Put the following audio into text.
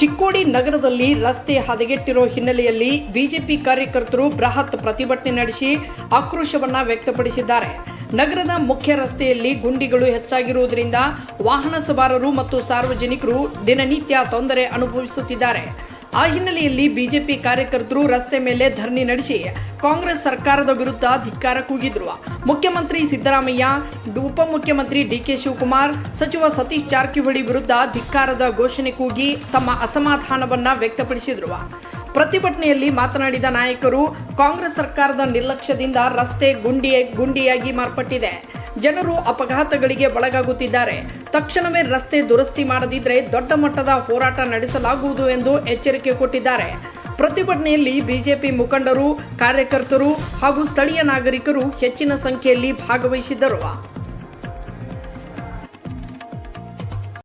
ಚಿಕ್ಕೋಡಿ ನಗರದಲ್ಲಿ ರಸ್ತೆ ಹದಗೆಟ್ಟಿರುವ ಹಿನ್ನೆಲೆಯಲ್ಲಿ ಬಿಜೆಪಿ ಕಾರ್ಯಕರ್ತರು ಬೃಹತ್ ಪ್ರತಿಭಟನೆ ನಡೆಸಿ ಆಕ್ರೋಶವನ್ನ ವ್ಯಕ್ತಪಡಿಸಿದ್ದಾರೆ. ನಗರದ ಮುಖ್ಯ ರಸ್ತೆಯಲ್ಲಿ ಗುಂಡಿಗಳು ಹೆಚ್ಚಾಗಿರುವುದರಿಂದ ವಾಹನ ಸವಾರರು ಮತ್ತು ಸಾರ್ವಜನಿಕರು ದಿನನಿತ್ಯ ತೊಂದರೆ ಅನುಭವಿಸುತ್ತಿದ್ದಾರೆ. ಆ ಹಿನ್ನೆಲೆಯಲ್ಲಿ ಬಿಜೆಪಿ ಕಾರ್ಯಕರ್ತರು ರಸ್ತೆ ಮೇಲೆ ಧರಣಿ ನಡೆಸಿ ಕಾಂಗ್ರೆಸ್ ಸರ್ಕಾರದ ವಿರುದ್ಧ ಧಿಕ್ಕಾರ ಕೂಗಿದ್ರು. ಮುಖ್ಯಮಂತ್ರಿ ಸಿದ್ದರಾಮಯ್ಯ, ಉಪಮುಖ್ಯಮಂತ್ರಿ ಡಿಕೆ ಶಿವಕುಮಾರ್, ಸಚಿವ ಸತೀಶ್ ಜಾರಕಿಹೊಳಿ ವಿರುದ್ಧ ಧಿಕ್ಕಾರದ ಘೋಷಣೆ ಕೂಗಿ ತಮ್ಮ ಅಸಮಾಧಾನವನ್ನ ವ್ಯಕ್ತಪಡಿಸಿದ್ರು. ಪ್ರತಿಭಟನೆಯಲ್ಲಿ ಮಾತನಾಡಿದ ನಾಯಕರು, ಕಾಂಗ್ರೆಸ್ ಸರ್ಕಾರದ ನಿರ್ಲಕ್ಷ್ಯದಿಂದ ರಸ್ತೆ ಗುಂಡಿ ಗುಂಡಿಯಾಗಿ ಮಾರ್ಪಟ್ಟಿದೆ. ಜನರು ಅಪಘಾತಗಳಿಗೆ ಒಳಗಾಗುತ್ತಿದ್ದಾರೆ. ತಕ್ಷಣವೇ ರಸ್ತೆ ದುರಸ್ತಿ ಮಾಡದಿದ್ರೆ ದೊಡ್ಡ ಮಟ್ಟದ ಹೋರಾಟ ನಡೆಸಲಾಗುವುದು ಎಂದು ಎಚ್ಚರಿಕೆ ಕೊಟ್ಟಿದ್ದಾರೆ. ಪ್ರತಿಭಟನೆಯಲ್ಲಿ ಬಿಜೆಪಿ ಮುಖಂಡರು, ಕಾರ್ಯಕರ್ತರು ಹಾಗೂ ಸ್ಥಳೀಯ ನಾಗರಿಕರು ಹೆಚ್ಚಿನ ಸಂಖ್ಯೆಯಲ್ಲಿ ಭಾಗವಹಿಸಿದ್ದರು.